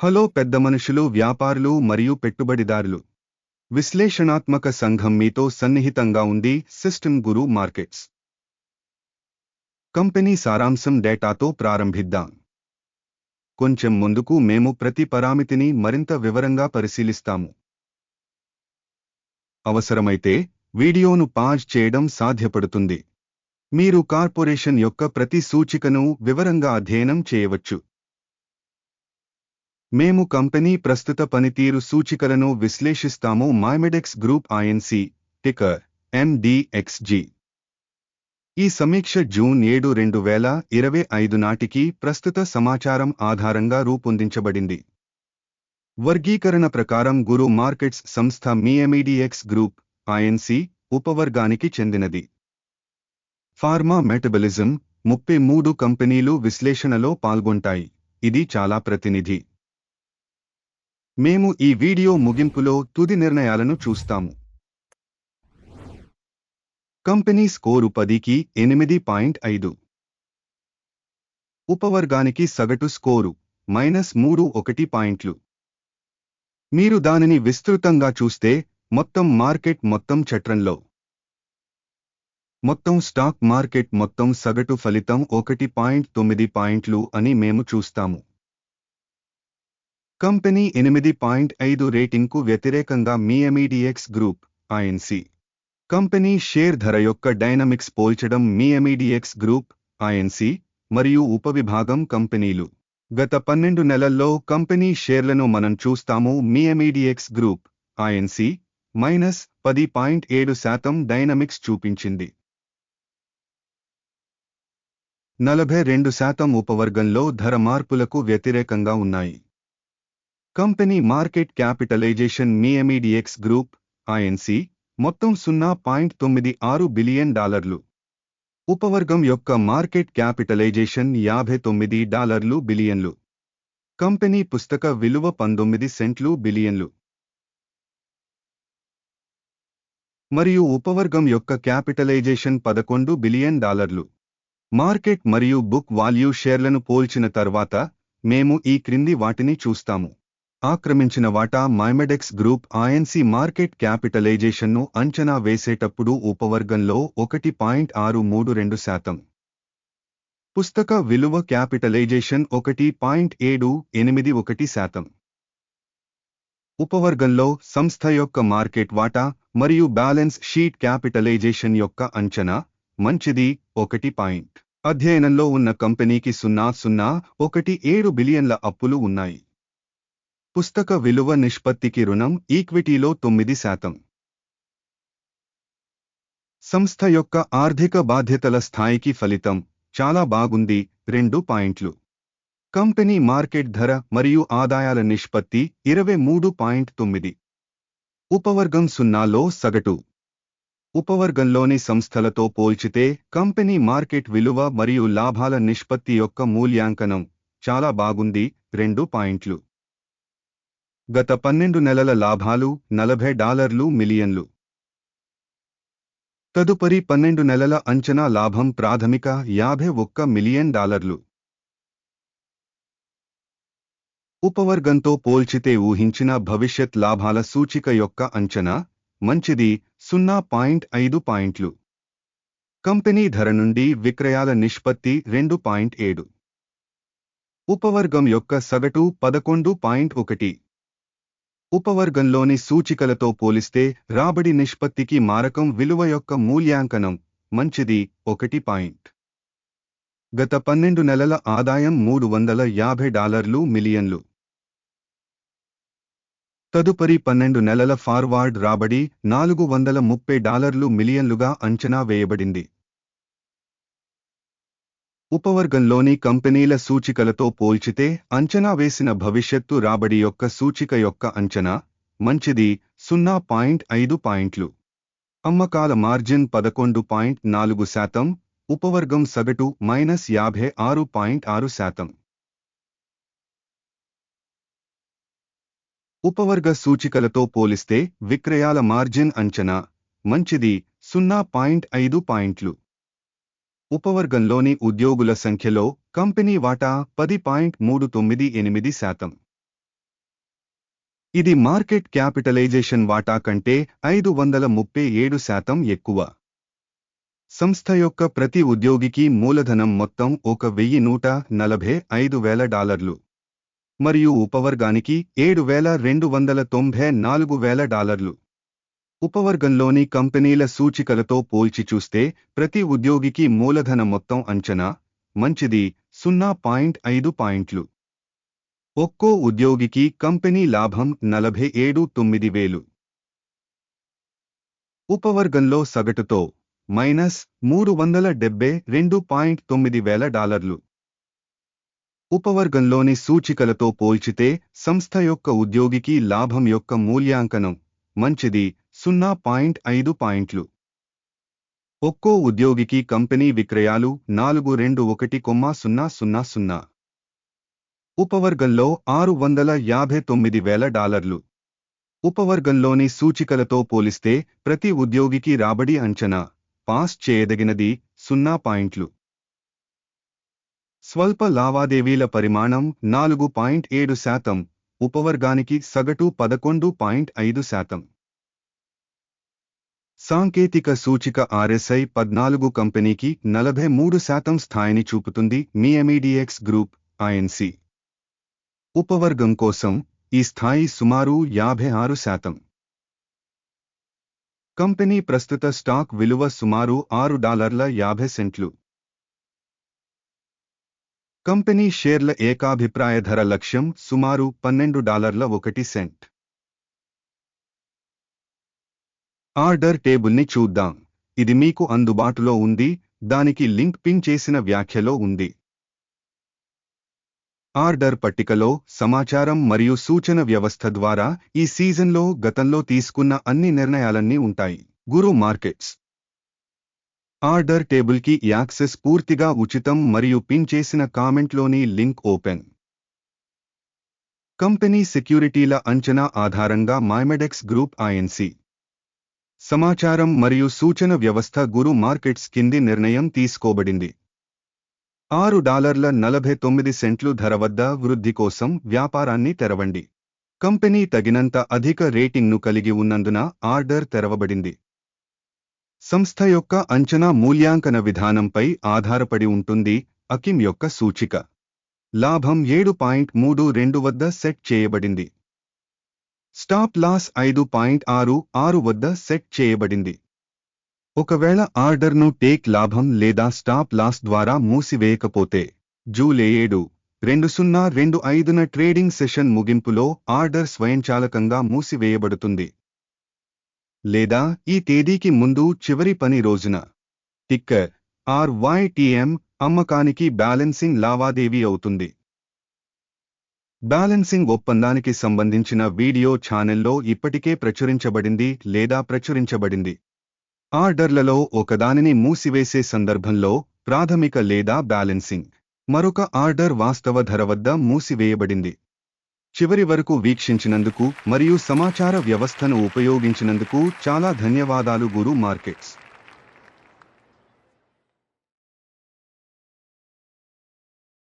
Hello పెద్ద మనుషులు వ్యాపారులు మరియు పెట్టుబడిదారులు. విశ్లేషణాత్మక సంఘం మీతో సన్నిహితంగా ఉంది సిస్టమ్ గురు మార్కెట్స్. కంపెనీ సారాంశం డేటాతో ప్రారంభిద్దాం. కొంచెం ముందుకు మేము ప్రతి పరామితిని మరింత వివరంగా పరిశీలిస్తాము. అవసరమైతే వీడియోను పాజ్ చేయడం సాధ్యపడుతుంది. మీరు కార్పొరేషన్ యొక్క ప్రతి సూచికను వివరంగా అధ్యయనం చేయవచ్చు. మేము కంపెనీ ప్రస్తుత పనితీరు సూచికలను విశ్లేషిస్తాము. MiMedx group Inc ticker MDXG ఈ సమీక్ష జూన్ ఏడు రెండు వేల ఇరవై ఐదు నాటికి ప్రస్తుత సమాచారం ఆధారంగా రూపొందించబడింది. వర్గీకరణ ప్రకారం గురు మార్కెట్స్ సంస్థ మీఎమిడిఎక్స్ గ్రూప్ ఐఎన్సి ఉపవర్గానికి చెందినది. ఫార్మా మెటబలిజం ముప్పై మూడు కంపెనీలు విశ్లేషణలో పాల్గొంటాయి. ఇది చాలా ప్రతినిధి. మేము ఈ వీడియో ముగింపులో తుది నిర్ణయాలను చూస్తాము. కంపెనీ స్కోరు పదికి ఎనిమిది పాయింట్ ఐదు. ఉపవర్గానికి సగటు స్కోరు మైనస్ మూడు ఒకటి పాయింట్లు. మీరు దానిని విస్తృతంగా చూస్తే మొత్తం మార్కెట్ మొత్తం చట్రంలో. మొత్తం స్టాక్ మార్కెట్ మొత్తం సగటు ఫలితం ఒకటి పాయింట్ తొమ్మిది పాయింట్లు అని మేము చూస్తాము. కంపెనీ ఎనిమిది పాయింట్ ఐదు రేటింగ్కు వ్యతిరేకంగా MiMedx group I N C. Company share ధర యొక్క డైనమిక్స్ పోల్చడం మిఎమిడిఎక్స్ గ్రూప్ ఐఎన్సి మరియు ఉపవిభాగం కంపెనీలు. గత పన్నెండు నెలల్లో కంపెనీ షేర్లను మనం చూస్తాము MiMedx group I N C minus పది పాయింట్ ఏడు శాతం డైనమిక్స్ చూపించింది. నలభై రెండు శాతం ఉపవర్గంలో ధర మార్పులకు వ్యతిరేకంగా ఉన్నాయి. Company market capitalization MiMedx group I N C మొత్తం సున్నా పాయింట్ తొమ్మిది ఆరు బిలియన్ డాలర్లు. ఉపవర్గం యొక్క మార్కెట్ క్యాపిటలైజేషన్ యాభై తొమ్మిది డాలర్లు బిలియన్లు. కంపెనీ పుస్తక విలువ పంతొమ్మిది సెంట్లు బిలియన్లు. మరియు ఉపవర్గం యొక్క క్యాపిటలైజేషన్ పదకొండు బిలియన్ డాలర్లు. మార్కెట్ మరియు బుక్ వాల్యూ షేర్లను పోల్చిన తర్వాత మేము ఈ క్రింది వాటిని చూస్తాము. ఆక్రమించిన వాటా MiMedx group I N C market క్యాపిటలైజేషన్ను అంచనా వేసేటప్పుడు ఉపవర్గంలో ఒకటి పాయింట్ ఆరు మూడు రెండు శాతం. పుస్తక విలువ క్యాపిటలైజేషన్ ఒకటి పాయింట్ ఏడు ఎనిమిది ఒకటి శాతం. ఉపవర్గంలో సంస్థ యొక్క మార్కెట్ వాటా మరియు బ్యాలెన్స్ షీట్ క్యాపిటలైజేషన్ యొక్క అంచనా మంచిది ఒకటి పాయింట్. అధ్యయనంలో ఉన్న కంపెనీకి సున్నా సున్నా ఒకటి ఏడు బిలియన్ల అప్పులు ఉన్నాయి. పుస్తక విలువ నిష్పత్తికి రుణం ఈక్విటీలో తొమ్మిది శాతం. సంస్థ యొక్క ఆర్థిక బాధ్యతల స్థాయికి ఫలితం చాలా బాగుంది రెండు పాయింట్లు. కంపెనీ మార్కెట్ ధర మరియు ఆదాయాల నిష్పత్తి ఇరవై మూడు పాయింట్ తొమ్మిది. ఉపవర్గం సున్నాలో సగటు. ఉపవర్గంలోని సంస్థలతో పోల్చితే కంపెనీ మార్కెట్ విలువ మరియు లాభాల నిష్పత్తి యొక్క మూల్యాంకనం చాలా బాగుంది రెండు పాయింట్లు. గత పన్నెండు నెలల లాభాలు నలభై డాలర్లు మిలియన్లు. తదుపరి పన్నెండు నెలల అంచనా లాభం ప్రాథమిక యాభై ఒక్క మిలియన్ డాలర్లు. ఉపవర్గంతో పోల్చితే ఊహించిన భవిష్యత్ లాభాల సూచిక యొక్క అంచనా మంచిది సున్నా పాయింట్ ఐదు పాయింట్లు. కంపెనీ ధర నుండి విక్రయాల నిష్పత్తి రెండు పాయింట్ ఏడు. ఉపవర్గం యొక్క సగటు పదకొండు పాయింట్ ఒకటి. ఉపవర్గంలోని సూచికలతో పోలిస్తే రాబడి నిష్పత్తికి మారకం విలువ యొక్క మూల్యాంకనం. మంచిది. ఒకటి పాయింట్. గత పన్నెండు నెలల ఆదాయం మూడు వందల యాభై డాలర్లు మిలియన్లు. తదుపరి పన్నెండు నెలల ఫార్వార్డ్ రాబడి నాలుగు వందల ముప్పై డాలర్లు మిలియన్లుగా అంచనా వేయబడింది. ఉపవర్గంలోని కంపెనీల సూచికలతో పోల్చితే అంచనా వేసిన భవిష్యత్తు రాబడి యొక్క సూచిక యొక్క అంచనా మంచిది సున్నా పాయింట్ ఐదు పాయింట్లు. అమ్మకాల మార్జిన్ పదకొండు పాయింట్ నాలుగు శాతం ఉపవర్గం సగటు మైనస్ యాభై ఆరు పాయింట్ ఆరు శాతం. ఉపవర్గ సూచికలతో పోలిస్తే విక్రయాల మార్జిన్ అంచనా మంచిది సున్నా పాయింట్ ఐదు పాయింట్లు. ఉపవర్గంలోని ఉద్యోగుల సంఖ్యలో కంపెనీ వాటా పది పాయింట్ మూడు తొమ్మిది ఎనిమిది శాతం. ఇది మార్కెట్ క్యాపిటలైజేషన్ వాటా కంటే ఐదు వందల ముప్పై ఏడు శాతం ఎక్కువ. సంస్థ యొక్క ప్రతి ఉద్యోగికి మూలధనం మొత్తం ఒక వెయ్యి నూట నలభై ఐదు వేల డాలర్లు. మరియు ఉపవర్గానికి ఏడు వేల రెండు వందల తొంభై నాలుగు వేల డాలర్లు. ఉపవర్గంలోని కంపెనీల సూచికలతో పోల్చి చూస్తే ప్రతి ఉద్యోగికి మూలధన మొత్తం అంచనా మంచిది సున్నా పాయింట్ ఐదు పాయింట్లు. ఒక్కో ఉద్యోగికి కంపెనీ లాభం నలభై ఏడు తొమ్మిది వేలు. ఉపవర్గంలో సగటుతో మైనస్ మూడు వందల డెబ్బై రెండు పాయింట్ తొమ్మిది వేల డాలర్లు. ఉపవర్గంలోని సూచికలతో పోల్చితే సంస్థ యొక్క ఉద్యోగికి లాభం యొక్క మూల్యాంకనం మంచిది సున్నా పాయింట్ ఐదు పాయింట్లు. ఒక్కో ఉద్యోగికి కంపెనీ విక్రయాలు నాలుగు రెండు ఒకటి కొమ్మా సున్నా సున్నా సున్నా. ఉపవర్గంలో ఆరు వందల యాభై తొమ్మిది వేల డాలర్లు. ఉపవర్గంలోని సూచికలతో పోలిస్తే ప్రతి ఉద్యోగికి రాబడి అంచనా పాస్ చేయదగినది సున్నా పాయింట్లు. స్వల్ప లావాదేవీల పరిమాణం నాలుగు పాయింట్ ఏడు శాతం. ఉపవర్గానికి సగటు పదకొండు పాయింట్ ఐదు శాతం. సాంకేతిక సూచిక ఆర్ఎస్ఐ పద్నాలుగు కంపెనీకి నలభై మూడు శాతం స్థాయిని చూపుతుంది మిఎమిడిఎక్స్ గ్రూప్ ఐఎన్సి. ఉపవర్గం కోసం ఈ స్థాయి సుమారు యాభై ఆరు శాతం. కంపెనీ ప్రస్తుత స్టాక్ విలువ సుమారు ఆరు డాలర్ల యాభై సెంట్లు. కంపెనీ షేర్ల ఏకాభిప్రాయ ధర లక్ష్యం సుమారు పన్నెండు డాలర్ల ఒకటి సెంట్. ఆర్డర్ టేబుల్ని చూద్దాం. ఇది మీకు అందుబాటులో ఉంది. దానికి లింక్ పిన్ చేసిన వ్యాఖ్యలో ఉంది. ఆర్డర్ పట్టికలో సమాచారం మరియు సూచన వ్యవస్థ ద్వారా ఈ సీజన్లో గతంలో తీసుకున్న అన్ని నిర్ణయాలన్నీ ఉంటాయి. Guru Markets. ఆర్డర్ టేబుల్కి యాక్సెస్ పూర్తిగా ఉచితం మరియు పిన్ చేసిన కామెంట్లోని లింక్ ఓపెన్. కంపెనీ సెక్యూరిటీల అంచనా ఆధారంగా మైమెడెక్స్ గ్రూప్ ఐఎన్సీ సమాచారం మరియు సూచన వ్యవస్థ గురు మార్కెట్స్ కింది నిర్ణయం తీసుకోబడింది. ఆరు డాలర్ల నలభై తొమ్మిది సెంట్లు ధర వద్ద వృద్ధి కోసం వ్యాపారాన్ని తెరవండి. కంపెనీ తగినంత అధిక రేటింగ్ను కలిగి ఉన్నందున ఆర్డర్ తెరవబడింది. సంస్థ యొక్క అంచనా మూల్యాంకన విధానంపై ఆధారపడి ఉంటుంది అకిమ్ యొక్క సూచిక. లాభం ఏడు పాయింట్ మూడు రెండు వద్ద సెట్ చేయబడింది. స్టాప్ లాస్ ఐదు పాయింట్ ఆరు ఆరు వద్ద సెట్ చేయబడింది. ఒకవేళ ఆర్డర్ను టేక్ లాభం లేదా స్టాప్ లాస్ ద్వారా మూసివేయకపోతే జూలై ఏడు రెండు సున్నా రెండు ఐదున ట్రేడింగ్ సెషన్ ముగింపులో ఆర్డర్ స్వయంచాలకంగా మూసివేయబడుతుంది. లేదా ఈ తేదీకి ముందు చివరి పని రోజున టిక్కర్ ఆర్వైటీఎం అమ్మకానికి బ్యాలెన్సింగ్ లావాదేవీ అవుతుంది. బ్యాలెన్సింగ్ ఒప్పందానికి సంబంధించిన వీడియో ఛానెల్లో ఇప్పటికే ప్రచురించబడింది లేదా ప్రచురించబడింది. ఆర్డర్లలో ఒకదానిని మూసివేసే సందర్భంలో ప్రాథమిక లేదా బ్యాలెన్సింగ్. మరొక ఆర్డర్ వాస్తవ ధర వద్ద మూసివేయబడింది. చివరి వరకు వీక్షించినందుకు మరియు సమాచార వ్యవస్థను ఉపయోగించినందుకు చాలా ధన్యవాదాలు గురు మార్కెట్స్.